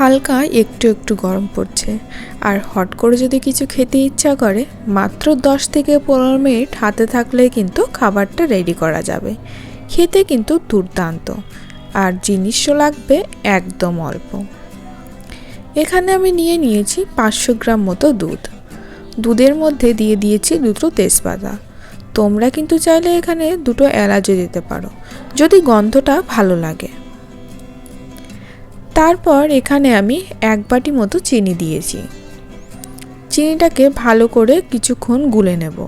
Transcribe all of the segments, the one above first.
হালকা একটু একটু গরম পড়ছে। আর হট করে যদি কিছু খেতে ইচ্ছা করে, মাত্র দশ থেকে পনেরো মিনিট হাতে থাকলে কিন্তু খাবারটা রেডি করা যাবে। খেতে কিন্তু দুর্দান্ত। আর জিনিসও লাগবে একদম অল্প। এখানে আমি নিয়ে নিয়েছি পাঁচশো গ্রাম মতো দুধ। দুধের মধ্যে দিয়ে দিয়েছি দুটো তেজপাতা। তোমরা কিন্তু চাইলে এখানে দুটো এলাচও দিতে পারো। যদি গন্ধটা ভালো লাগে। তারপর এখানে আমি এক বাটি মতো চিনি দিয়েছি। চিনিটাকে ভালো করে কিছুক্ষণ গুলে নেব।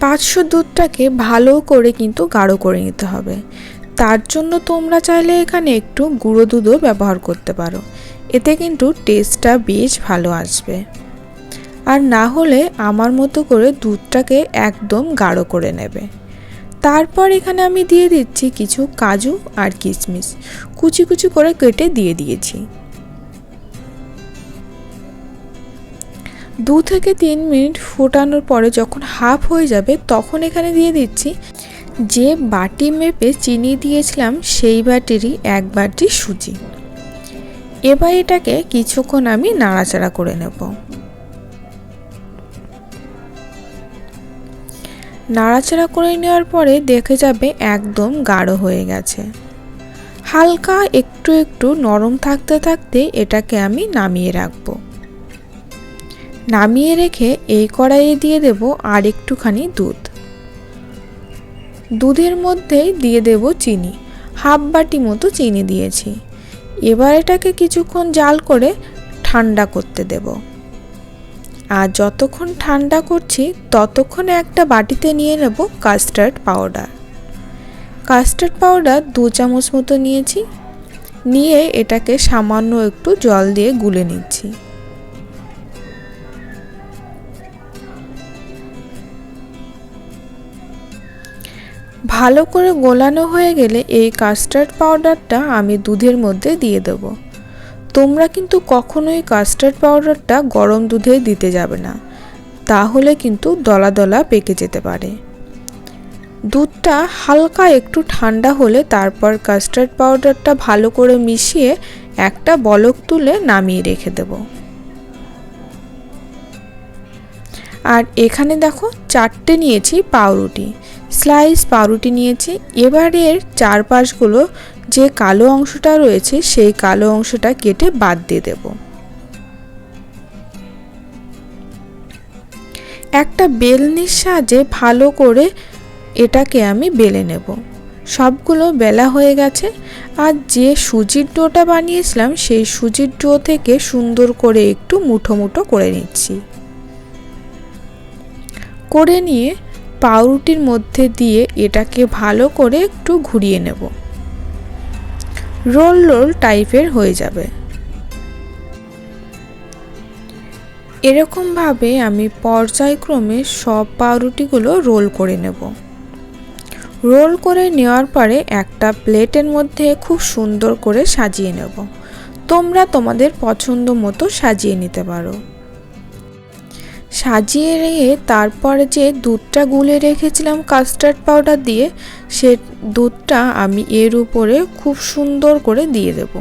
পাঁচশো দুধটাকে ভালো করে কিন্তু গাঢ় করে নিতে হবে। তার জন্য তোমরা চাইলে এখানে একটু গুঁড়ো দুধও ব্যবহার করতে পারো। এতে কিন্তু টেস্টটা বেশ ভালো আসবে। আর না হলে আমার মতো করে দুধটাকে একদম গাঢ় করে নেবে। তারপর এখানে আমি দিয়ে দিচ্ছি কিছু কাজু আর কিশমিশ। কুচি কুচি করে কেটে দিয়ে দিয়েছি। দু থেকে তিন মিনিট ফোটানোর পরে যখন হাফ হয়ে যাবে, তখন এখানে দিয়ে দিচ্ছি যে বাটি মেপে চিনি দিয়েছিলাম, সেই বাটিরই এক বাটি সুজি। এবার এটাকে কিছুক্ষণ আমি নাড়াচাড়া করে নেব। নাড়াচাড়া করে নেওয়ার পরে দেখে যাবে একদম গাঢ় হয়ে গেছে। হালকা একটু একটু নরম থাকতে থাকতে এটাকে আমি নামিয়ে রাখব। নামিয়ে রেখে এই কড়াইয়ে দিয়ে দেব আর একটুখানি দুধ। দুধের মধ্যেই দিয়ে দেব চিনি, হাফ বাটি মতো চিনি দিয়েছি। এবার এটাকে কিছুক্ষণ জাল করে ঠান্ডা করতে দেবো। আর যতক্ষণ ঠান্ডা করছি, ততক্ষণে একটা বাটিতে নিয়ে নেব কাস্টার্ড পাউডার কাস্টার্ড পাউডার দু চামচ মতো নিয়েছি, নিয়ে এটাকে সামান্য একটু জল দিয়ে গুলে নিচ্ছি। ভালো করে গোলানো হয়ে গেলে এই কাস্টার্ড পাউডারটা আমি দুধের মধ্যে দিয়ে দেবো। তোমরা কিন্তু কখনোই কাস্টার্ড পাউডারটা গরম দুধে দিতে যাবে না। তাহলে কিন্তু দলা দলা পেকে যেতে পারে। দুধটা হালকা একটু ঠান্ডা হলে তারপর কাস্টার্ড পাউডারটা ভালো করে মিশিয়ে একটা বলক তুলে নামিয়ে রেখে দেব। আর এখানে দেখো চারটে নিয়েছি পাউরুটি। স্লাইস পাউরুটি নিয়েছি। এবারের চারপাশগুলো যে কালো অংশটা রয়েছে, সেই কালো অংশটা কেটে বাদ দিয়ে দেব। একটা বেলনির সাহায্যে ভালো করে এটাকে আমি বেলে নেব। সবগুলো বেলা হয়ে গেছে, আর যে সুজির ডোটা বানিয়েছিলাম, সেই সুজির ডো থেকে সুন্দর করে একটু মুঠো মুঠো করে নিচ্ছি। করে নিয়ে পাউরুটির মধ্যে দিয়ে এটাকে ভালো করে একটু ঘুরিয়ে নেব। রোল রোল টাইপের হয়ে যাবে। এরকমভাবে আমি পর্যায়ক্রমে সব পাউরুটিগুলো রোল করে নেব। রোল করে নেওয়ার পরে একটা প্লেটের মধ্যে খুব সুন্দর করে সাজিয়ে নেব। তোমরা তোমাদের পছন্দ মতো সাজিয়ে নিতে পারো। সাজিয়ে রেখে তারপরে যে দুধটা গুলে রেখেছিলাম কাস্টার্ড পাউডার দিয়ে, সে দুধটা আমি এর উপরে খুব সুন্দর করে দিয়ে দেব।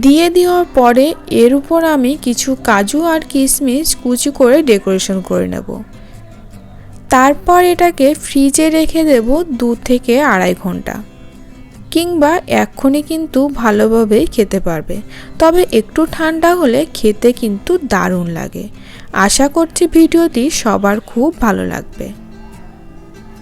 দিয়ে দেওয়ার পরে এর উপর আমি কিছু কাজু আর কিশমিশ কুচি করে ডেকোরেশন করে নেব। তারপর এটাকে ফ্রিজে রেখে দেব দু থেকে আড়াই ঘণ্টা। কিংবা এক্ষুনি কিন্তু ভালোভাবেই খেতে পারবে। তবে একটু ঠান্ডা হলে খেতে কিন্তু দারুণ লাগে। আশা করছি ভিডিওটি সবার খুব ভালো লাগবে।